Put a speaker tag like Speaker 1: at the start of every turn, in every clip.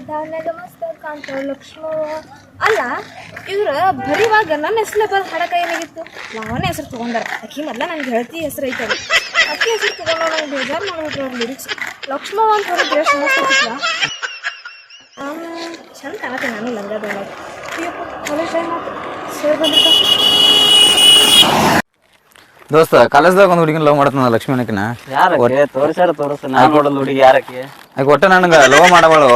Speaker 1: ಲಂಗದಾನಗ ಮಸ್ತ ಕಾಂತ ಲಕ್ಷ್ಮೋ. ಅಲ್ಲ ಇವ್ರ ಬರೀವಾಗ ನನ್ನ ಹೆಸರು ಬರ್ ಹಾಡಕ ಏನಾಗಿತ್ತು ಅವನ ಹೆಸರು ತಗೊಂಡಾರ? ಆಕಿ ಮೊದ್ಲ ನಂಗೆ ಹೇಳ್ತಿ ಹೆಸರು ಐತೆ ಅಕ್ಕಿ ಹೆಸರು ತಗೊಂಡು ನಂಗೆ ಬೇಜಾರು ಮಾಡ್ಬಿಟ್ರು ಅವ್ರ ಲಿರಿಕ್ಸ್ ಲಕ್ಷ್ಮೋ ಅಂತ ಹೊರಗೆ ಎಷ್ಟು ಮಸ್ತ್ ಐತಿಲ್ಲ ಚಂದ ಕಾಣತ್ತೆ ನಾನು ಲಂಗ ಅಯ್ಯಪ್ಪ ಕಾಲೇಜ್ ಟೈಮ್ ಸೇರ್ ಬಂದಿರ್ತ
Speaker 2: ದೋಸ್ತ ಕಾಲೇಜ್ದಾಗ ಒಂದು ಹುಡುಗಿನ ಲವ್ ಮಾಡ್ತಾನ ಲಕ್ಷ್ಮಣಕಿನ
Speaker 3: ಯಾರಕ್ಕೆ? ತೋರಿಸ್ಯಾರ ತೋರಿಸ ನಾ ನೋಡಲ್ ಹುಡುಗಿ ಯಾರಕ್ಕೆ?
Speaker 2: ಆಕೆ ಒಟ್ಟ ನನಗೆ ಲವ್ ಮಾಡಬಾಳು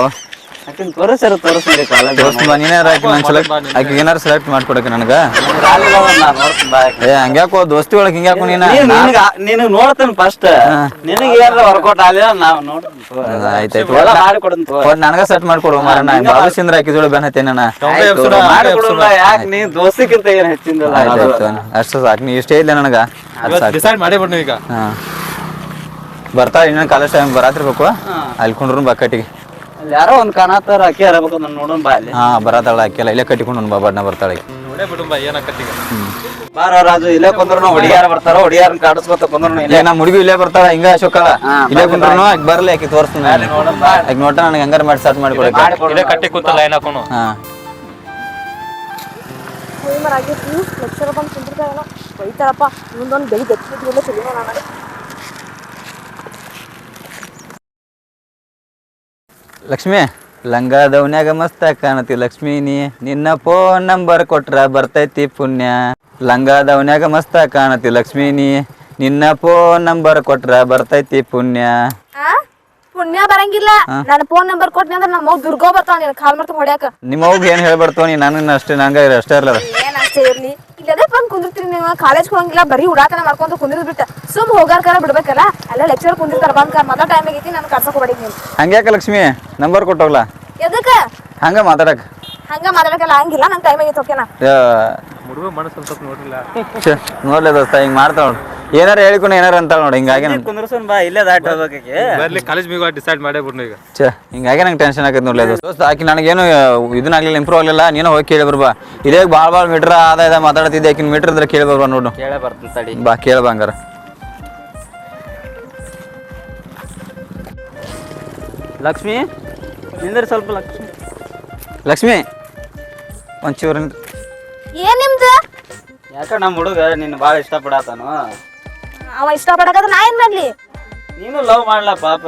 Speaker 3: ಆಕಿನ್ ತೋರಿಸ್ಯಾರ ತೋರಿಸ್ರಿ ಕಾಲೇಜ್
Speaker 2: ದೋಸ್ತ ಬಾ ನೀನೇ ಆಕಿ ನಂಗೆ ಸೆಲೆಕ್ಟ್ ಆಕೆ ಏನಾರು ಸೆಲೆಕ್ಟ್ ಮಾಡ್ಕೊಡಕ್ಕೆ ನನಗೆ. ಏ ಹಂಗ್ಯಾಕೋ ದೋಸ್ತಿ ಒಳಗೆ ಹಿಂಗ್ಯಾಕೋ ನೀನು
Speaker 3: ನಿನಗೆ ನಿನಗ ನಿನಗ್ ನೋಡ್ತೇನೆ ಫಸ್ಟ್ ನಿನಗೆ ಏನಾರ ವರ್ಕೌಟ್ ಆಗಲಿಲ್ಲ ನಾವ್ ನೋಡ್ತೀನಿ ತಗೋ.
Speaker 2: ಆಯ್ತಾಯ್ತು
Speaker 3: ಎಲ್ಲ ಮಾಡಿಕೊಡ್ತೀನಿ ತಗೋ.
Speaker 2: ಒಟ್ ಸೆಟ್ ಮಾಡ್ಕೊಡು ಮಾರ ನಾ ಬಾಬು ಸಿಂದ್ರ ಆಕಿ ಜೋಡಿ ಬೆನ್ ಹತ್ತೇನ
Speaker 3: ಆಯ್ತು, ಮಾಡಿಕೊಡಲ್ಲ ಯಾಕೆ ನೀ ದೋಸ್ತಿಗಿಂತ ಏನ್ ಹೆಚ್ಚಿಂದಲ್ಲ
Speaker 2: ಆಯ್ತಾಯ್ತು ಅಷ್ಟು ಸಾಕು ನೀ ಇಷ್ಟೇ ಇಲ್ಲ ನನಗ? ಅದು
Speaker 4: ಡಿಸೈಡ್ ಮಾಡೇ ಬಿಡ್ನು ಈಗ
Speaker 2: ಹಾ. ಬರ್ತಾ ಇನ್ನೊಂದು ಕಾಲೇಜ್ ಟೈಮ್ ಬರಾತಿರ್ಬೇಕು ಅಲ್ಲಿ ಕುಂಡ್ರು ಬಾ ಕಟ್ಟಿಗೆ.
Speaker 3: ಅಲ್ಲಿ ಯಾರೋ ಒಂದ್ ಕಾಣತ್ತಾರ ಅಕ್ಕಿ ಹರಬೇಕು ನಾನು ನೋಡೋಣ ಬಾ ಅಲ್ಲಿ.
Speaker 2: ಹಾ ಬರತಾಳ ಎಲ್ಲ. ಇಲ್ಲೇ ಕಟ್ಟಿಕೊಂಡು ಬಾ ಬಣ್ಣ ಬರ್ತಾಳೆ.
Speaker 4: ನೋಡೇ ಬಾ ಏನಾಕತ್ತೀಗ
Speaker 3: ಬಾರ ರಾಜು ಇಲ್ಲೇ ಕುಂದ್ರು ಹುಡುಗಿಯಾರ ಬರ್ತಾರ ಹುಡುಗಿಯಾರನ್ನ ಕಾಡಿಸ್ಕೊತ ಕುಂದ್ರು
Speaker 2: ಇಲ್ಲೇ. ನಮ್ಮ ಹುಡುಗಿ ಇಲ್ಲೇ ಬರ್ತಾಳ ಹಿಂಗ ಅಶೋಕಳ. ಇಲ್ಲೇ ಕುಂದ್ರು ಆಕೆ ಬರಲಿ ಆಕಿ ತೋರಿಸ್ತೀನಿ ಆಕಿ ನೋಟ ನನಗೆ ಹಂಗಾರ ಮಾಡಿ ಸ್ಟಾರ್ಟ್ ಮಾಡಿ ಕೊಡಕ್ಕೆ
Speaker 4: ಇಲ್ಲೇ ಕಟ್ಟಿ ಕುಂತಲ್ಲ ಏನ್ ಹಾಕೋನು
Speaker 2: ಹಾ.
Speaker 1: ಲೆಕ್ಚರ್ ಬಂದು ಬೈತಾರಪ್ಪ ಮುಂದೊಂದು ನನಗೆ
Speaker 2: ಲಕ್ಷ್ಮಿ ಲಂಗಾದವನ್ಯಾಗ ಮಸ್ತ ಕಾಣತಿ ಲಕ್ಷ್ಮಿ ನೀ. ನಿನ್ನ ಫೋನ್ ನಂಬರ್ ಕೊಟ್ರ ಬರ್ತೈತಿ ಪುಣ್ಯ. ಲಂಗಾದವನ್ಯಾಗ ಮಸ್ತ ಕಾಣತಿ ಲಕ್ಷ್ಮಿ ನೀ. ನಿನ್ನ ಫೋನ್ ನಂಬರ್ ಕೊಟ್ರ ಬರ್ತೈತಿ ಪುಣ್ಯ.
Speaker 1: ಆ? ಪುಣ್ಯ ಬರಂಗಿಲ್ಲ. ನನ್ನ ಫೋನ್ ನಂಬರ್ ಕೊಟ್ನಿ ಅಂದ್ರೆ ನಮ್ಮ ದುರ್ಗೋ ಬರ್ತಾವ ನೀನು ಕಾಲ್ ಮಾಡ್ತಾ ಹೊಡ್ಯಾಕ.
Speaker 2: ನಿಮ್ಮ ಅವ್ಗ ಏನ್ ಹೇಳ್ಬಾರ್ತಾವ ನೀ ನನ್ನ ಅಷ್ಟೇ ನಂಗ ಅಷ್ಟೇ ಇರ್ಲದ.
Speaker 1: ಏನ್ ಅಷ್ಟೇ ಇರ್ಲಿ. ಇಲ್ಲದೇ ಬಂದ್ ಕುಂದಿರ್ತೀನಿ ನೀವು ಕಾಲೇಜ್ ಹೋಗಂಗಿಲ್ಲ ಬರೀ ಉಡಾತನ ಮಾಡ್ಕೊಂಡು ಕುಂದಿರ್ ಬಿಟ್ಟ. ಸುಮ್ ಹೋಗಾರ್ಕಾರ ಬಿಡ್ಬೇಕಲ್ಲ? ಅಲ್ಲ ಲೆಕ್ಚರ್ ಕುಂದಿರ್ತಾರ ಬಂದ್ ಕಾರ್ ಮೊದಲ ಟೈಮ್ ಆಗೈತಿ ನಾನು ಕರ್ಸಕ್ ಹೊಡಿಕ್ ನೀವು
Speaker 2: ಹಂಗ್ಯಾಕ ಲಕ್ಷ್ಮಿ? ನಂಬರ್ ಕೊಟ್ಟೋಗ್ಲ
Speaker 1: ಎದಕ್ಕ?
Speaker 2: ಹಂಗ ಮಾತಾಡಕ್.
Speaker 1: ಹಂಗ ಮಾತಾಡಕಲ್ಲ ಹಂಗಿಲ್ಲ ನಂಗೆ ಟೈಮ್ ಆಗೈತಿ ಓಕೆನಾ?
Speaker 4: ಹುಡುಗ ಮನಸ್ಸು ಸ್ವಲ್ಪ
Speaker 2: ನೋಡ್ಲೆ ದೋಸ್ತ ಹಿಂಗ್ ಮಾಡ್ತಾಳ ನೋಡು ಏನಾರ ಹೇಳ್ಕೊಂಡು ಏನಾರ ಅಂತ ನೋಡಿ ಹಿಂಗಾಗಿ ನಂಗೆ
Speaker 3: ಕುಂದ್ರಸನ್ ಬಾ ಇಲ್ಲೇ ದಾಟ್
Speaker 4: ಬರ್ಲಿ ಕಾಲೇಜ್ ಮೀಗ ಡಿಸೈಡ್ ಮಾಡೇ ಬಿಡ್ನು ಈಗ.
Speaker 2: ಛೇ ಹಿಂಗಾಗಿ ನಂಗೆ ಟೆನ್ಷನ್ ಆಗೈತೆ ನೋಡಿ ಅದು ದೋಸ್ತ ಆಕಿ ನನಗೇನು ಇದನ್ನಾಗ್ಲಿಲ್ಲ ಇಂಪ್ರೂವ್ ಆಗಲಿಲ್ಲ ನೀನು ಹೋಗಿ ಕೇಳಿ ಬರ್ಬಾ ಇದೇ ಭಾಳ ಭಾಳ ಮೀಟ್ರ್ ಆದ ಇದೆ ಮಾತಾಡ್ತಿದ್ದೆ ಆಕಿನ ಮೀಟ್ರ್ ಇದ್ರೆ ಕೇಳಿ ಬರ್ಬಾ ನೋಡು.
Speaker 3: ಕೇಳೇ ಬರ್ತೀನಿ ತಡಿ.
Speaker 2: ಬಾ ಕೇಳಬ ಹಂಗಾರ.
Speaker 3: ಲಕ್ಷ್ಮಿ ನಿಂದ್ರೆ ಸ್ವಲ್ಪ ಲಕ್ಷ್ಮಿ.
Speaker 2: ಲಕ್ಷ್ಮಿ ಒಂಚೂರು.
Speaker 1: ಏನ್ ನಿಮ್ದು?
Speaker 3: ಯಾಕ ನಮ್ಮ ಹುಡುಗ ನಿನ್ನ ಭಾಳ ಇಷ್ಟಪಡತಾನು.
Speaker 1: ಅವ ಇಷ್ಟ ಪಡಕಾದ್ರೆ ನಾ ಏನ್ ಮಾಡ್ಲಿ?
Speaker 3: ನೀನು ಲವ್ ಮಾಡ್ಲ ಪಾಪ.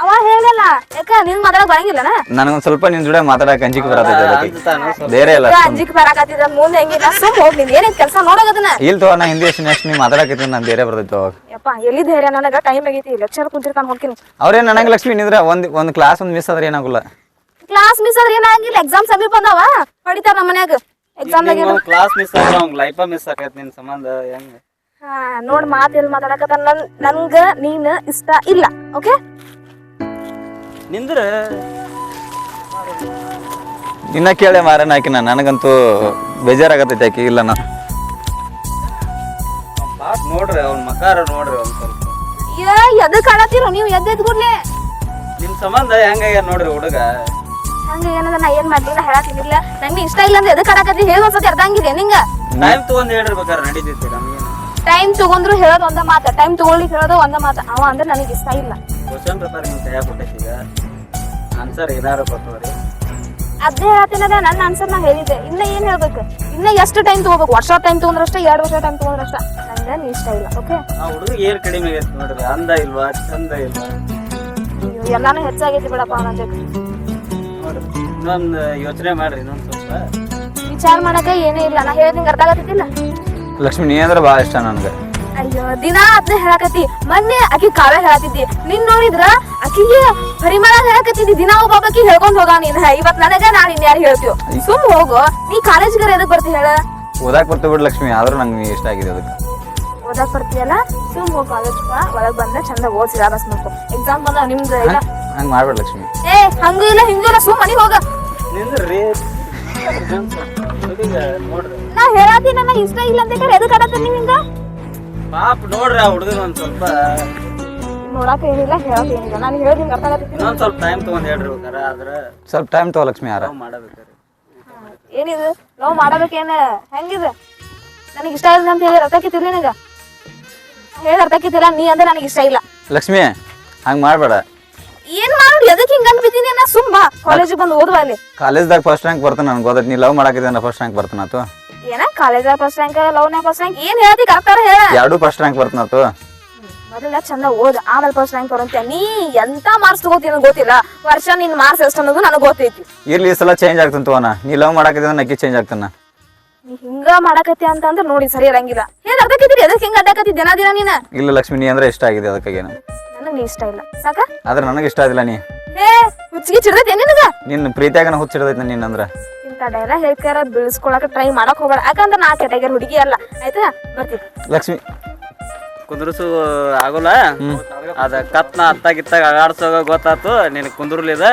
Speaker 1: ಅವ ಹೇಳಲ್ಲ ಯಾಕ ನಿನ್ ಮಾತಾಡಕ್ ಬರಂಗಿಲ್ಲನ?
Speaker 2: ನನಗೊಂದ್ ಸ್ವಲ್ಪ ನಿನ್ ಜೋಡಿ ಮಾತಾಡಕ್ ಅಂಜಿಕೆ ಬರತೈತೆ ಬೇರೆ ಇಲ್ಲ
Speaker 1: ಅಂಜಿಕ್ ಬರಾಕತ್ತಿದ್ರ ಮುಂದೆ ಹೆಂಗಿಲ್ಲ ಸುಮ್ ಹೋಗ್ ನಿನ್ ಏನೇನ್ ಕೆಲಸ ನೋಡೋದನ್ನ
Speaker 2: ಇಲ್ ತೋ ನಾ ಹಿಂದಿ ನೆಕ್ಸ್ಟ್ ನೀ ಮಾತಾಡಕತ್ತೀನಿ ನಾನು ಬೇರೆ ಬರ್ತೈತೆ ಅವಾಗ.
Speaker 1: ಯಪ್ಪ ಎಲ್ಲಿ ಧೈರ್ಯ ನನಗ? ಟೈಮ್ ಆಗೈತಿ ಲೆಕ್ಚರ್ ಕುಂತಿರ್ತಾನ ಹೋಗ್ತೀನಿ.
Speaker 2: ಅವ್ರೇನ್ ನನಗ ಲಕ್ಷ್ಮಿ ನಿಂದ್ರ ಒಂದ್ ಒಂದ್ ಕ್ಲಾಸ್ ಒಂದ್ ಮಿಸ್ ಆದ್ರೆ ಏನಾಗಲ್ಲ.
Speaker 1: ಕ್ಲಾಸ್ ಮಿಸ್ ಆದ್ರೆ ಏನಾಗಿಲ್ಲ ಎಕ್ಸಾಮ್ ಸಮೀಪ ಬಂದಾವ ಹೊಡಿತಾರ ನಮ್ಮ ಮನ್ಯಾಗ. ಎಕ್ಸಾಮ್
Speaker 3: ಕ್ಲಾಸ್ ಮಿಸ್ ಆದ್ರೆ ಅವ್ನ ಲೈಫ ಮಿಸ್ ಆಗತ್ತೆ ನಿನ್ ಸಂಬಂಧ ಹೆಂಗ?
Speaker 1: ನೋಡ್ ಮಾತ್ ಎಲ್ಲಿ ಮಾತಾಡಕತ್ತ ನನ್ ನನ್ಗ ನೀನ್ ಇಷ್ಟ ಇಲ್ಲ ಓಕೆ?
Speaker 3: ನಿಂದ್ರ?
Speaker 2: ಇನ್ನ ಕೇಳೆ ಮಾರನ ಆಕಿನ? ನನಗಂತೂ ಬೇಜಾರಾಗತೈತೆ ಆಕಿ ಇಲ್ಲ ನಾ.
Speaker 3: ಪಾಪ ನೋಡ್ರಿ ಅವ್ನ ಮಕಾರ ನೋಡ್ರಿ ಅವ್ನ ಸ್ವಲ್ಪ.
Speaker 1: ಏ ಎದಕ್ ಕಾಣತ್ತೀರೋ ನೀವು? ಎದ್ದ ಎದ್ದು ಕೂಡ್ಲೆ?
Speaker 3: ನಿಮ್ ಸಂಬಂಧ ಹೆಂಗಾಗ್ಯಾರ ನೋಡ್ರಿ ಹುಡುಗ?
Speaker 1: ಹಂಗ ಏನದ ನಾ ಏನ್ ಮಾಡ್ಲಿ? ನಾ ಹೇಳತ್ತಿನಿಲ್ಲ ನಂಗೆ ಇಷ್ಟ ಇಲ್ಲ ಅಂದ್ರೆ ಎದ ಕಾಣಕತ್ತಿ ಹೇಳ ಒಂದ್ಸತಿ ಅರ್ಧ ಹಂಗಿದೆ ನಿಂಗ?
Speaker 3: ಟೈಮ್ ತಗೊಂಡ್ ಬೇಕಾದ್ರೆ ನಡೀತೈತಿ. ನಮ್ಗೇನು
Speaker 1: ಟೈಮ್ ತಗೊಂಡ್ರು ಹೇಳೋದು ಒಂದ ಮಾತ ಟೈಮ್ ತಗೊಳ್ಳಿ ಹೇಳೋದು ಒಂದ ಮಾತ. ಅವ ಅಂದ್ರೆ ನನಗೆ ಇಷ್ಟ ಇಲ್ಲ.
Speaker 3: ಕ್ವಶನ್ ಪ್ರಕಾರ ನಿಮ್ ಕೈಯಾಗ ಆನ್ಸರ್ ಏನಾರು ಕೊಟ್ಟವ್ರಿ
Speaker 1: ಅದೇ ಹೇಳ್ತೀನದ ನನ್ನ ಆನ್ಸರ್ ನಾ ಹೇಳಿದ್ದೆ. ಇನ್ನ ಏನ್ ಹೇಳ್ಬೇಕು? ಇನ್ನ ಎಷ್ಟು ಟೈಮ್ ತಗೋಬೇಕು? ವರ್ಷ ಟೈಮ್ ತಗೊಂಡ್ರಷ್ಟ ಎರಡು ವರ್ಷ ಟೈಮ್ ತಗೊಂಡ್ರಷ್ಟ? ನಂಗೆ ನೀ ಇಷ್ಟ ಇಲ್ಲ ಓಕೆ
Speaker 3: ಆ ಹುಡುಗ ಏರ್ ಕಡಿಮೆ ಆಗೈತಿ ನೋಡ್ರಿ ಅಂದ ಇಲ್ವಾ ಚಂದ ಇಲ್ವಾ?
Speaker 1: ಎಲ್ಲಾನು ಹೆಚ್ಚಾಗೈತಿ ಬಿಡಪ್ಪ
Speaker 3: ನೋಡ್ರಿ ಇನ್ನೊಂದ್ ಯೋಚನೆ ಮಾಡ್ರಿ ಇನ್ನೊಂದು ಸ್ವಲ್ಪ.
Speaker 1: ವಿಚಾರ ಮಾಡಕ ಏನೇ ಇಲ್ಲ. ನಾ ಹೇಳಿದ್ ನಿಂಗೆ ಅರ್ಥ ಆಗತ್ತಿಲ್ಲ
Speaker 2: ಲಕ್ಷ್ಮಿ ನೀ ಅಂದ್ರೆ ಭಾಳ ಇಷ್ಟ ನನಗೆ.
Speaker 1: ಅಯ್ಯೋ ದಿನ ಅದನ್ನ ಹೇಳಕತ್ತಿ. ಮೊನ್ನೆ ಆಕಿ ಕಾವ್ಯ ಹೇಳತ್ತಿದ್ದಿ ನಿನ್ ನೋಡಿದ್ರ ಆಕಿಗೆ ಪರಿಮಳ ಹೇಳಕತ್ತಿದ್ದಿ ದಿನ ಒಬ್ಬೊಬ್ಬಕಿ ಹೇಳ್ಕೊಂಡ್ ಹೋಗ ನೀನ್. ಇವತ್ ನನಗ ನಾನ್ ಇನ್ಯಾರು ಹೇಳ್ತೀವ್ ಸುಮ್ ಹೋಗು. ನೀ ಕಾಲೇಜ್ಗಾರ ಎದಕ್ ಬರ್ತಿ ಹೇಳ?
Speaker 2: ಓದಾಕ್ ಬರ್ತಿ ಬಿಡು ಲಕ್ಷ್ಮಿ. ಆದ್ರೂ ನಂಗೆ ನೀ ಇಷ್ಟ ಆಗಿದೆ ಅದಕ್ಕೆ.
Speaker 1: ಓದಾಕ್ ಬರ್ತೀಯಲ್ಲ? ಸುಮ್ ಹೋಗ್ ಕಾಲೇಜ್ ಒಳಗ್ ಬಂದ್ರೆ ಚಂದ ಓದ್ ಸಿಲಾಬಸ್ ಮಾಡ್ಕೊ ಎಕ್ಸಾಮ್ ಬಂದ ನಿಮ್ದು ಇಲ್ಲ.
Speaker 2: ಹಂಗೆ ಮಾಡ್ಬೇಡ ಲಕ್ಷ್ಮಿ.
Speaker 1: ಏ ಹಂಗೂ ಇಲ್ಲ ಹಿಂಗೂ ಇಲ್ಲ. ಸುಮ್ ಮನಿಗ್ ಹೋಗ.
Speaker 3: ನಿಂದ್ರಿ.
Speaker 1: ನಾ ಹೇಳತ್ತೀನಿ ನನ್ನ ಇಷ್ಟ ಇಲ್ಲ ಅಂತ ಕರೆ ಎದಕ್ಕೆ ಕಡತ ನಿಮ್ಮಿಂದ
Speaker 3: ಪಾಪ ನೋಡ್ರಿ ಆ ಹುಡುಗನ ಒಂದ್ ಸ್ವಲ್ಪ.
Speaker 1: ನೋಡಾಕ ಏನಿಲ್ಲ ಹೇಳಕ್ ಏನಿಲ್ಲ. ನಾನು ಹೇಳಿ ನಿಂಗೆ ಅರ್ಥ ಆಗತ್ತೀನಿ
Speaker 3: ಇನ್ನೊಂದ್ ಸ್ವಲ್ಪ ಟೈಮ್ ತಗೊಂಡ್ ಹೇಳ್ರಿ ಬೇಕಾರ ಆದ್ರ
Speaker 2: ಸ್ವಲ್ಪ ಟೈಮ್ ತಗೋ ಲಕ್ಷ್ಮಿ ಯಾರ?
Speaker 3: ಮಾಡಬೇಕಾರೆ.
Speaker 1: ಏನಿದು? ಲವ್ ಮಾಡಬೇಕೇನ? ಹೆಂಗಿದ? ನನಗೆ ಇಷ್ಟ ಇಲ್ಲ ಅಂತ ಹೇಳಿ ಅರ್ಥ ಆಕಿತಿರ್ಲಿ ನಿನಗ? ಹೇಳಿ ಅರ್ಥ ಆಕಿತಿಲ್ಲ ನೀ ಅಂದ್ರೆ ನನಗೆ ಇಷ್ಟ ಇಲ್ಲ.
Speaker 2: ಲಕ್ಷ್ಮಿ ಹಂಗೆ ಮಾಡಬೇಡ.
Speaker 1: ಎದಕ್ ಹಿಂಗ ಅನ್ಬಿದ್ದೀನಿ ನಾ ಸುಮ್ಮ? ಕಾಲೇಜಿಗೆ ಬಂದು ಓದುವ ಅಲ್ಲಿ.
Speaker 2: ಕಾಲೇಜ್ದಾಗ ಫಸ್ಟ್ ರ್ಯಾಂಕ್ ಬರ್ತಾನೆ ನನ್ಗೆ ಗೊತ್ತೈತಿ. ನೀ ಲವ್ ಮಾಡಾಕಿದ್ದೆ ಫಸ್ಟ್ ರ್ಯಾಂಕ್ ಬರ್ತಾನತ್ತು
Speaker 1: ಏನ ಕಾಲೇಜ್ ಫಸ್ಟ್ ರ್ಯಾಂಕ್ ಲವ್ನ್ಯಾಗ ಫಸ್ಟ್ ರ್ಯಾಂಕ್ ಏನ್ ಹೇಳ್ತಿ? ಕರೆಕ್ಟಾರ ಹೇಳ.
Speaker 2: ಎರಡು ಫಸ್ಟ್ ರ್ಯಾಂಕ್ ಬರ್ತಾನತ್ತು
Speaker 1: ಮೊದಲ ಚಂದ ಓದ್ ಆಮೇಲೆ ಫಸ್ಟ್ ರ್ಯಾಂಕ್ ಬರಂತ ನೀ ಎಂತ ಮಾರ್ಕ್ಸ್ ತಗೋತಿ ನನಗೆ ಗೊತ್ತಿಲ್ಲ. ವರ್ಷ ನಿನ್ ಮಾರ್ಕ್ಸ್ ಎಷ್ಟು ಅನ್ನೋದು ನನಗೆ ಗೊತ್ತೈತಿ.
Speaker 2: ಇರ್ಲಿ ಈ ಸಲ ಚೇಂಜ್ ಆಗ್ತಾನ ಅವನ ನೀ ಲವ್ ಮಾಡಾಕಿದ್ರೆ ನಕ್ಕಿ ಚೇಂಜ್ ಆಗ್ತಾನ.
Speaker 1: ನೀ ಹಿಂಗ ಮಾಡಕತ್ತಿ ಅಂತ ಅಂದ್ರೆ ನೋಡಿ ಸರಿ ಇರಂಗಿಲ್ಲ. ಏನ್ ಅರ್ಧಕ್ಕಿದ್ರಿ ಅದಕ್ಕೆ ಹಿಂಗ ಅಡ್ಡಕತ್ತಿ ದಿನ ದಿನ ನೀನ
Speaker 2: ಇಲ್ಲ ಲಕ್ಷ್ಮಿ ನೀ ಅಂದ್ರೆ ಇಷ್ಟ ಆಗಿದೆ ಅದಕ್ಕಾಗಿ.
Speaker 1: ನನಗೆ ಇಷ್ಟ ಇಲ್ಲ. ಸಾಕ?
Speaker 2: ಆದ್ರೆ ನನಗೆ ಇಷ್ಟ ಆಗಿಲ್ಲ ನೀ.
Speaker 1: ಹೇ ಹುಚ್ಚಿಗೆ ಚಿಡ್ದೈತಿ ನಿನಗ?
Speaker 2: ನಿನ್ನ ಪ್ರೀತಿಯಾಗನ ಹುಚ್ಚಿಡ್ದೈತಿ ನಿನ್ನ ಅಂದ್ರೆ
Speaker 1: ಇಂಥ ಡೈಲಾಗ್ ಹೇಳ್ಕಾರ ಬೀಳ್ಸ್ಕೊಳಕ ಟ್ರೈ ಮಾಡಕ್ ಹೋಗ್ಬೇಡ. ಯಾಕಂದ್ರೆ ನಾ ಕೆಟಗರಿ ಹುಡುಗಿ ಅಲ್ಲ. ಆಯ್ತಾ? ಬರ್ತೀನಿ.
Speaker 2: ಲಕ್ಷ್ಮಿ.
Speaker 3: ಕುಂದ್ರಸು ಆಗೋಲ್ಲ? ಅದ ಕತ್ನ ಅತ್ತಾಗಿತ್ತಾಗ ಅಗಾಡ್ಸೋಗ ಗೊತ್ತಾತು. ನಿನ್ ಕುಂದ್ರಲಿದ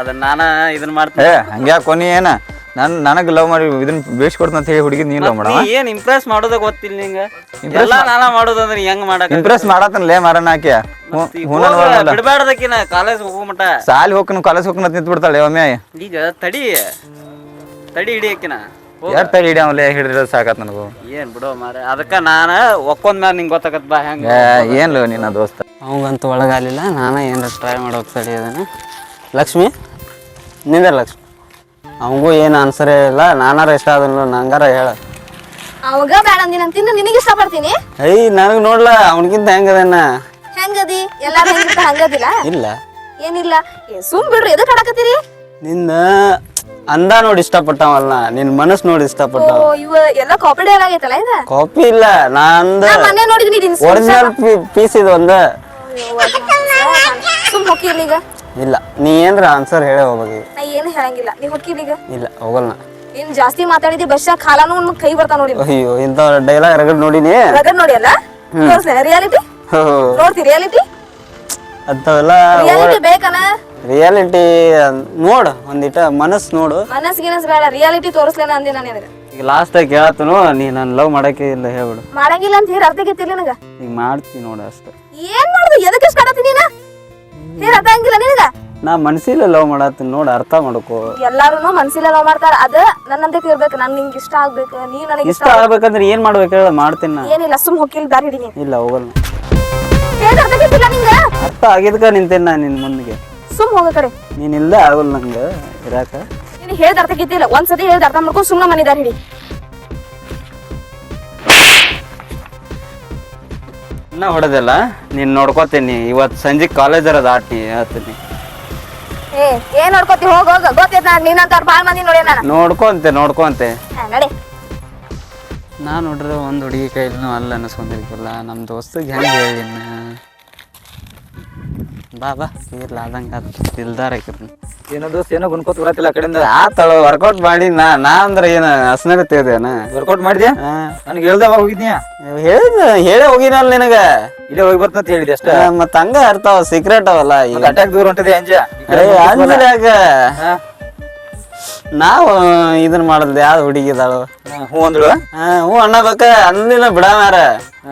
Speaker 3: ಅದ ನಾನ ಇದನ್ ಮಾಡ್ತೀನಿ.
Speaker 2: ಏ ಹಂಗೆ ಕೊನಿ ಏನ? ನನ್ ನನಗೆ ಲವ್ ಮಾಡಿ ಇದನ್ನ ಬೇಯಿಸ್ಕೊಡ್ತ ಅಂತ ಹೇಳಿ ಹುಡುಗಿ ನೀನ್ ಲವ್
Speaker 3: ನೀ
Speaker 2: ಮಾಡವ?
Speaker 3: ಏನ್ ಇಂಪ್ರೆಸ್ ಮಾಡೋದ ಗೊತ್ತಿಲ್ಲ ನಿಂಗ? ಎಲ್ಲಾ ನಾನ ಮಾಡೋದಂದ್ರೆ ಹೆಂಗ್ ಮಾಡಕ್
Speaker 2: ಇಂಪ್ರೆಸ್ ಮಾಡತ್ತನ್ಲೇ ಮಾರನ ಆಕೆ? ಹೂನ
Speaker 3: ಬಿಡಬೇಡದಕ್ಕಿನ ಕಾಲೇಜ್ ಹೋಗೋ ಮಟ
Speaker 2: ಸಾಲಿ ಹೋಗ್ಕನು ಕಾಲೇಜ್ ಹೋಗ್ಕನ ನಿಂತ್ ಬಿಡ್ತಾಳೆ ಒಮ್ಮೆ.
Speaker 3: ಈಗ ತಡಿ. ತಡಿ ಹಿಡಿಯಕಿನ
Speaker 2: ಯಾರು ತಡಿ ಹಿಡಿಯವಲೆ ಹಿಡಿದ್ರೆ ಸಾಕತ್ ನನಗೂ.
Speaker 3: ಏನ್ ಬಿಡೋ ಮಾರ ಅದಕ್ಕ ನಾನ ಒಕ್ಕೊಂದ್ ಮ್ಯಾಲ ನಿಂಗ್ ಗೊತ್ತಾಗತ್ ಬಾ ಹೆಂಗ
Speaker 2: ಏನ್ ಏನ್ಲೋ ನಿನ್ನ ದೋಸ್ತ.
Speaker 3: ಅವಂಗಂತೂ ಒಳಗಾಲಿಲ್ಲ ನಾನ ಏನಾರ ಟ್ರೈ ಮಾಡೋಕೆ ತಡಿ ಅದನ್ನ. ಲಕ್ಷ್ಮಿ ನಿಂದ ಲಕ್ಷ್ಮಿ? ಅವಂಗೂ ಏನು ಆನ್ಸರೇ ಇಲ್ಲ. ನಾನಾರ ಇಷ್ಟ ಅದನ್ನ ನಂಗಾರ ಹೇಳ.
Speaker 1: ಅವಾಗ ಬೇಡ ನೀನು ತಿನ್ನು ನಿನಗೆ ಇಷ್ಟ ಪಡ್ತೀನಿ.
Speaker 3: ಐ ನನಗೆ ನೋಡ್ಲ ಅವನಿಗಿಂತ ಹೆಂಗದನ್ನ
Speaker 1: ಹೆಂಗದಿ? ಎಲ್ಲಾರು ಹಂಗದಿಲ್ಲ?
Speaker 3: ಇಲ್ಲ.
Speaker 1: ಏನಿಲ್ಲ. ಏ, ಸುಮ್ ಬಿಡ್ರಿ ಎದಕ್ ಆಡಕತ್ತೀರಿ
Speaker 3: ನಿನ್ನ ಅಂದ ನೋಡಿ ಇಷ್ಟಪಟ್ಟವಲ್ಲ ನಿನ್ನ ಮನಸ್ ನೋಡಿ
Speaker 1: ಓ
Speaker 3: ಇಷ್ಟಪಟ್ಟವ
Speaker 1: ಇವ ಎಲ್ಲ ಕಾಪಿ ಆಗೈತಲ್ಲ ಇದ?
Speaker 3: ಕಾಪಿ ಇಲ್ಲ ನಾ ಅಂದ
Speaker 1: ನಾ ಮೊನ್ನೆ ನೋಡಿದ್ನಿ
Speaker 3: ಒರಿಜಿನಲ್ ಪೀಸ್ ಇದು ಒಂದ.
Speaker 1: ಸುಮ್ ಹೋಗಿರ್ಲಿ ಈಗ.
Speaker 3: ಇಲ್ಲ ನೀ ಏನ್ರ ಆನ್ಸರ್ ಹೇಳೇ ಹೋಗ್ಬೇಕು
Speaker 1: ನಾ ಏನು ಹೇಳಂಗಿಲ್ಲ. ನೀ ಹೋಗಿರ್ಲಿ ಈಗ.
Speaker 3: ಇಲ್ಲ ಹೋಗಲ್ಲ
Speaker 1: ಏನ್ ಜಾಸ್ತಿ ಮಾತಾಡಿದಿ ಬಸ್ ಖಾಲಾನು ಒಂದ್ ಕೈ ಬರ್ತಾ ನೋಡಿ.
Speaker 3: ಅಯ್ಯೋ ಇಂತ ಡೈಲಾಗ್ ರಗಡ್ ನೋಡಿನಿ.
Speaker 1: ರಗಡ್ ನೋಡಿ ಅಲ್ಲ? ರಿಯಾಲಿಟಿ ನೋಡ್ತಿ ರಿಯಾಲಿಟಿ
Speaker 3: ನೋಡ್
Speaker 1: ರಿಯಾಲಿಟಿ ಬೇಕನ
Speaker 3: ರಿಯಾಲಿಟಿ ನೋಡು ಒಂದಿಟ ಮನಸ್ ನೋಡು.
Speaker 1: ಮನಸ್ ಗಿನಸ್ ಬೇಡ ರಿಯಾಲಿಟಿ ತೋರಿಸ್ಲೇನ ಅಂದಿ ನಾನು ನಿನಗ.
Speaker 3: ಈಗ ಆಗಿ ಕೇಳತ್ತನು ನೀ ನಾನು ಲವ್ ಮಾಡಕ್ಕೆ ಇಲ್ಲ ಹೇಳ್ಬಿಡು.
Speaker 1: ಮಾಡಂಗಿಲ್ಲ ಅಂತ ಹೇಳಿ ಅರ್ಥ ಗೆತ್ತಿಲ್ಲ ನನಗ?
Speaker 3: ಈಗ ಮಾಡ್ತೀನಿ ನೋಡು ಅಷ್ಟೇ.
Speaker 1: ಏನ್ ಮಾಡುದು ಎದಕ್ಕೆ ಇಷ್ಟ ಆಗತ್ತಿ ನೀನ? ಹೇಳಿ ಅರ್ಥ ಆಗಿಲ್ಲ ನಿನಗ?
Speaker 3: ನಾ ಮನಸ್ಸಿಲ್ಲ ಲವ್ ಮಾಡತ್ತೀನಿ ನೋಡು ಅರ್ಥ ಮಾಡ್ಕೋ.
Speaker 1: ಎಲ್ಲಾರು ಮನ್ಸಿಲ್ಲ ಲವ್ ಮಾಡ್ತಾರ ಅದ ನನ್ನಂತೆ ಇರ್ಬೇಕು ನನ್ ನಿಂಗೆ ಇಷ್ಟ ಆಗ್ಬೇಕು ನೀ ನನಗೆ
Speaker 3: ಇಷ್ಟ ಆಗ್ಬೇಕಂದ್ರೆ ಏನ್ ಮಾಡ್ಬೇಕು ಹೇಳ ಮಾಡ್ತೀನಿ ನಾ
Speaker 1: ಏನಿಲ್ಲ ಸುಮ್ ಹೋಗಿಲ್ ದಾರಿ ಹಿಡಿ
Speaker 3: ಇಲ್ಲ ಹೋಗಲ್ಲ.
Speaker 1: ಹೇಳಿ ಅರ್ಥ ಆಗೈತಿಲ್ಲ ನಿಂಗ?
Speaker 3: ಅರ್ಥ ಆಗಿದ್ಕ ನಿಂತೇನೆ ನಾ ನಿನ್ ಮುಂದಿಗೆ.
Speaker 1: ಸುಮ್ ಹೋಗ ಕಡೆ
Speaker 3: ನೀನ್ ಇಲ್ಲ ಆಗೋಲ್ಲ ನಂಗ. ಇರಾಕ?
Speaker 1: ನೀನ್ ಹೇಳ್ದ ಅರ್ಥ ಆಗಿದ್ದಿಲ್ಲ ಒಂದ್ಸತಿ ಹೇಳ್ದ ಅರ್ಥ ಮಾಡ್ಕೊಂಡು ಸುಮ್ಮನೆ ಮನಿದಾರ ದಾರಿ ಹಿಡಿ.
Speaker 3: ಇನ್ನ ಹೊಡೆದಿಲ್ಲ? ನೀನ್ ನೋಡ್ಕೋತೀನಿ. ಇವತ್ ಸಂಜೆ ಕಾಲೇಜರ ಆಟಿ ಹೇಳ್ತೀನಿ.
Speaker 1: ಏ ಏನ್ ನೋಡ್ಕೋತಿ? ಹೋಗ ಹೋಗ. ಗೊತ್ತೈತ್ ನಾನ್ ನೀನಂತ ಬಾಳ್ ಮಂದಿ ನೋಡಿ ನಾನು.
Speaker 3: ನೋಡ್ಕೊಂತೆ ನೋಡ್ಕೊಂತೆ.
Speaker 1: ಹಾ, ನಡಿ.
Speaker 3: ನಾ ನೋಡ್ರೆ ಒಂದು ಹುಡುಗಿ ಕೈಲೂ ಅಲ್ಲ ಅನ್ನಿಸ್ಕೊಂಡಿರ್ಕಿಲ್ಲ ನಮ್ಮ ದೋಸ್ತಿಗೆ ಹೆಂಗೆ ಹೇಳಿ ಬಾ ಬಾ ಅದು ದಿಲ್ದಾರ ಆಕಿರ್ನಿ
Speaker 2: ಏನೋ ಗುನ್ಕೋತ ಬರತ್ತಿಲ್ಲ ಆ ಕಡೆಯಿಂದ.
Speaker 3: ಆತಳು ವರ್ಕೌಟ್ ಮಾಡಿ ನಾ ನಾ ಅಂದ್ರೆ ಏನ ಹಸನಾಗ ತೆಗ್ದೇನ
Speaker 2: ವರ್ಕೌಟ್ ಮಾಡಿದ್ಯಾ? ನನಗೆ ಹೋಗಿದ್ನ್ಯಾ
Speaker 3: ಹೇಳಿದ ಹೇಳೇ ಹೋಗಿನಲ್ಲ ನಿನಗ.
Speaker 2: ಇಲ್ಲೇ ಹೋಗಿ ಬರ್ತಂತ ಹೇಳಿದೆ ಅಷ್ಟ?
Speaker 3: ಮತ್ತ ಹಂಗ ಇರ್ತಾವ ಸೀಕ್ರೆಟ್ ಅವಲ್ಲ ಈಗ.
Speaker 2: ಅಟ್ಯಾಕ್ ದೂರ ಹೊಂಟದೆ ಅಂಜ?
Speaker 3: ಏ, ಅಂಜಲ್ಯಾಗ ನಾವು ಇದನ್ ಮಾಡಲ್ದು ಯಾವ್ದು ಹುಡುಗಿದಾಳು?
Speaker 2: ಹ್ಞೂ ಅಂದ್ಳು?
Speaker 3: ಹಾ ಹ್ಞೂ ಅನ್ನಬೇಕ ಅಂದಿನ ಬಿಡ ಮಾರ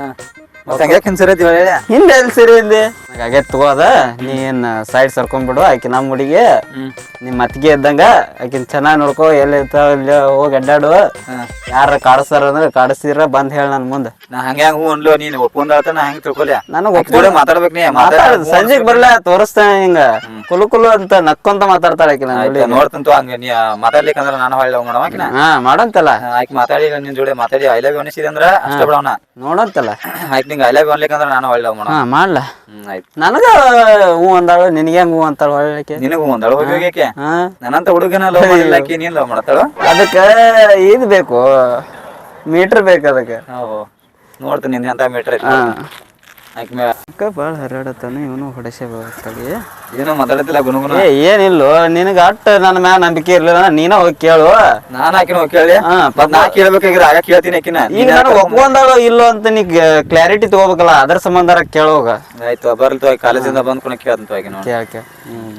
Speaker 2: ಮತ್ತೆ ಹಂಗ್ಯಾಕೆ ಹಿಂಸರೈತಿ ಹೇಳ?
Speaker 3: ಹಿಂದೆ ಎಲ್ಲಿ ಸರಿ ಇಲ್ಲಿ ಹಾಗೆ ತಗೋದ ನೀ ಏನ್ ಸೈಡ್ ಸರ್ಕೊಂಡ್ಬಿಡು ಆಕಿ ನಮ್ಮ ಹುಡುಗಿ ನಿಮ್ ಅತ್ತಿಗೆ ಇದ್ದಂಗ ಆಕಿನ್ ಚೆನ್ನಾಗಿ ನೋಡ್ಕೋ ಎಲ್ಲಿ ಇರ್ತಾವ ಇಲ್ಲಿ ಹೋಗಿ ಅಡ್ಡಾಡು. ಯಾರ ಕಾಡಿಸ್ತಾರ ಅಂದ್ರೆ ಕಾಡಿಸ್ತೀರ ಬಂದ್ ಹೇಳ ನನ್ ಮುಂದೆ.
Speaker 2: ನಾ ಹಂಗೆ ಹಂಗ ಅನ್ಲೋ ನೀನು ಆತ ನಾ ಹೆಂಗ್ ತಿಳ್ಕೊಲ್ಯಾ
Speaker 3: ನನಗ್
Speaker 2: ಜೋಡಿ ಮಾತಾಡ್ಬೇಕು ನೀ
Speaker 3: ಮಾತಾಡ ಸಂಜೆಗ್ ಬರ್ಲ ತೋರಿಸ್ತಾನೆ ಹಿಂಗ. ಕುಲು ಕುಲು ಅಂತ ನಕ್ಕೊಂತ ಮಾತಾಡ್ತಾಳ ಆಕಿ ನಾನು
Speaker 2: ನೋಡ್ತಂತು ಹಂಗ ನೀ ಮಾತಾಡ್ಲಿಕ್ಕಂದ್ರ ನಾನು ಹೇಳಿ ಮಾಡವ ಆಕಿನ.
Speaker 3: ಹಾ ಮಾಡಂತಲ್ಲ.
Speaker 2: ಆಕಿ ಮಾತಾಡಿ ನಿನ್ ಜೋಡಿ ಮಾತಾಡಿ ಐ ಲವ್ ಯು ಅನಿಸಿದೆ ಅಂದ್ರ ಅಷ್ಟ ಬಿಡವನ
Speaker 3: ನೋಡಂತಲ್ಲ.
Speaker 2: ಆಕಿ ನಿಂಗೆ ಐ ಲವ್ ಯು ಅನ್ಲಿಕ್ಕಂದ್ರ ನಾನು ಹೊಳ್ಳಿ ಮಾಡವ
Speaker 3: ಹಾ ಮಾಡ್ಲ.
Speaker 2: ಹ್ಮ್ ಆಯ್ತು.
Speaker 3: ನನಗ ಹ್ಞೂ ಅಂದಾಳು ನಿನಗೆ ಹ್ಞೂ ಅಂತಾಳ
Speaker 2: ನಿನಗೂ ಒಂದಳ ಹೋಗಿ ಹೋಗ್ಯಾಕೆ
Speaker 3: ಹಾ.
Speaker 2: ನನ್ನಂತ ಹುಡುಗನ ಲವ್ ಮಾಡಿಲ್ಲ ಆಕಿ ನೀನ್ ಲವ್ ಮಾಡತ್ತಾಳು
Speaker 3: ಅದಕ್ಕೆ ಇದು ಬೇಕು ಮೀಟರ್ ಬೇಕು ಅದಕ್ಕೆ.
Speaker 2: ನೋಡ್ತೀನಿ ನಿಂದ ಅಂತ ಮೀಟರ್
Speaker 3: ಹಾ. ಅಕ್ಕ ಭಾಳ ಹರಡತ್ತಾನೆ ಇವನು ಹೊಡೆಸೆ ಬರ್ತಳಿ
Speaker 2: ಏನೋ ಮಾತಾಡತಿಲ್ಲ ಗುಣಗುಣ.
Speaker 3: ಏ ಏನಿಲ್ಲ ನಿನಗೆ ಅಟ್ ನನ್ನ ಮ್ಯಾಲ ನಂಬಿಕೆ ಇರ್ಲಿಲ್ಲ ನೀನ ಹೋಗಿ ಕೇಳು.
Speaker 2: ನಾನು ಆಕಿನ ಹೋಗಿ ಕೇಳಿ.
Speaker 3: ಹಾ,
Speaker 2: ಮತ್ ನಾ ಕೇಳ್ಬೇಕಾಗಿರ ಆಗ ಕೇಳ್ತೀನಿ ಆಕಿನ.
Speaker 3: ಈಗ ನಾನು ಒಪ್ಕೊಂಡಾಳೋ ಇಲ್ಲೋ ಅಂತ ನೀ ಕ್ಲಾರಿಟಿ ತಗೋಬೇಕಲ್ಲ ಅದ್ರ ಸಂಬಂಧ ಕೇಳೋಗ
Speaker 2: ಆಯ್ತು ಬರ್ಲ್ತು ಕಾಲೇಜಿಂದ ಬಂದ್ ಕೂಡ ಕೇಳ್ತಂತ ಆಕಿ ನೋಡಿ.
Speaker 3: ಕೇಳ ಕೇಳ.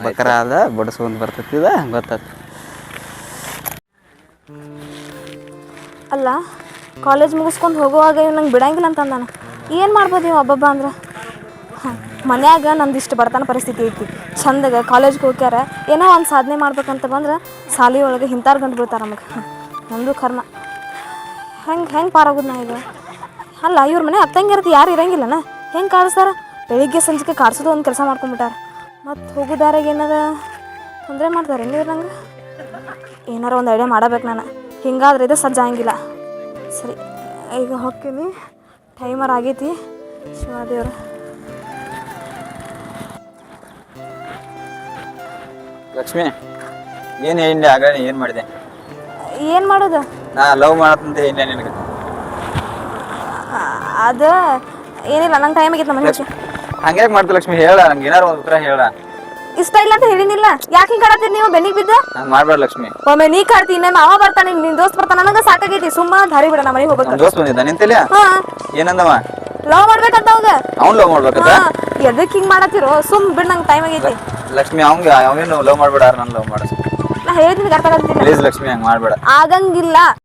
Speaker 3: ಬಕರ ಅದ ಬಡಿಸ್ಕೊಂಡ್ ಬರ್ತೈತಿದ ಗೊತ್ತಾತ
Speaker 1: ಅಲ್ಲ ಕಾಲೇಜ್ ಮುಗಿಸ್ಕೊಂಡು ಹೋಗುವಾಗ ಇವ್ ನಂಗೆ ಬಿಡಂಗಿಲ್ಲ ಅಂತ ನಾನು ಏನು ಮಾಡ್ಬೋದು ನೀವು ಒಬ್ಬೊಬ್ಬ ಅಂದ್ರೆ? ಹಾಂ, ಮನ್ಯಾಗ ನಂದು ಇಷ್ಟು ಬಡತನ ಪರಿಸ್ಥಿತಿ ಐತಿ. ಚಂದಾಗ ಕಾಲೇಜ್ಗೆ ಹೋಗ್ಯಾರ, ಏನೋ ಒಂದು ಸಾಧನೆ ಮಾಡ್ಬೇಕಂತ ಬಂದ್ರೆ ಸಾಲಿ ಒಳಗೆ ಹಿಂತಾರು ಗಂಡು ಬೀಳ್ತಾರೆ ನಮಗೆ. ನಮ್ಮದು ಕರ್ಮ. ಹೆಂಗೆ ಹೆಂಗೆ ಪಾರಾಗೋದು ನಾ ಈಗ? ಅಲ್ಲ, ಇವ್ರ ಮನೆ ಅತ್ತಂಗಿರತ್ತೆ ಯಾರು ಇರಂಗಿಲ್ಲನ? ಹೆಂಗೆ ಕಾಡಿಸ್ತಾರ? ಬೆಳಿಗ್ಗೆ ಸಂಜೆಗೆ ಕಾಡ್ಸೋದು ಒಂದು ಕೆಲಸ ಮಾಡ್ಕೊಂಬಿಟ್ಟಾರ. ಮತ್ತು ಹೋಗೋದಾರಾಗ ಏನಾರ ತೊಂದರೆ ಮಾಡ್ತಾರೆ ಇವ್ರು ನಂಗೆ? ಏನಾರ ಒಂದು ಐಡಿಯಾ ಮಾಡಬೇಕು ನಾನು. ಹಿಂಗಾದ್ರೆ ಇದು ಸಜ್ಜಾಗಿಲ್ಲ ಸರಿ, ಈಗ ಹೋಗ್ತೀನಿ. ಟೈಮರ್ ಆಗೈತಿ. ಶಿವಾದೇವ್ರ
Speaker 2: ಲಕ್ಷ್ಮಿ ಏನು ಹೇಳಿ ಆಗ ಏನು ಮಾಡಿದೆ?
Speaker 1: ಏನು ಮಾಡೋದು?
Speaker 2: ನಾ ಲವ್ ಮಾಡತ್ತಂತ ಹೇಳಿ ನಿನಗೆ.
Speaker 1: ಅದು ಏನಿಲ್ಲ ನಂಗೆ ಟೈಮ್ ಆಗೈತೆ ನಮ್ಮ
Speaker 2: ಹಂಗ್ಯಾಕೆ ಮಾಡ್ತು ಲಕ್ಷ್ಮಿ? ಹೇಳ ನಂಗೆ ಏನಾರು ಒಂದು ಉತ್ತರ ಹೇಳ.
Speaker 1: ಇಷ್ಟ ಇಲ್ಲ ಅಂತ ಹೇಳಿನಿಲ್ಲ. ಯಾಕೆ ಹಿಂಗೆ ಕಾಡತ್ತೀರಿ ನೀವು? ಬೆನ್ನಿಗೆ ಬಿದ್ದ?
Speaker 2: ಹಂಗೆ ಮಾಡ್ಬೇಡ ಲಕ್ಷ್ಮಿ.
Speaker 1: ಒಮ್ಮೆ ನೀ ಕಾಡ್ತೀನಿ ನಾನು ಮಾವ ಬರ್ತಾನೆ ನಿನ್ ದೋಸ್ತ್ ಬರ್ತಾನ ನನಗ ಸಾಕಾಗೈತಿ. ಸುಮ್ಮ ದಾರಿ ಬಿಡ ನಮ್ಮ ಮನೆಗೆ ಹೋಗ್ಬೇಕು
Speaker 2: ದೋಸ್ತ್ ಬಂದಿದ್ದ ನಿಂತಿಲ್ಲ?
Speaker 1: ಹಾ.
Speaker 2: ಏನಂದವ?
Speaker 1: ಲವ್ ಮಾಡ್ಬೇಕಂತ ಅವಾಗ
Speaker 2: ಅವ್ನು ಲವ್ ಮಾಡ್ಬೇಕಂತ?
Speaker 1: ಹಾ. ಎದಕ್ ಹಿಂಗ್ ಮಾಡತ್ತಿರೋ? ಸುಮ್ ಬಿಡ್ ನಂಗೆ ಟೈಮ್ ಆಗೈತಿ.
Speaker 2: ಲಕ್ಷ್ಮಿ ಅವಂಗ ಅವನು ಲವ್ ಮಾಡ್ಬೇಡ ನಾನು ಲವ್ ಮಾಡ
Speaker 1: ನಾ ಅರ್ಥ ಆಗತ್ತಿಲ್ಲ
Speaker 2: ಪ್ಲೀಸ್ ಲಕ್ಷ್ಮಿ ಹಂಗ ಮಾಡ್ಬೇಡ.
Speaker 1: ಆಗಂಗಿಲ್ಲ.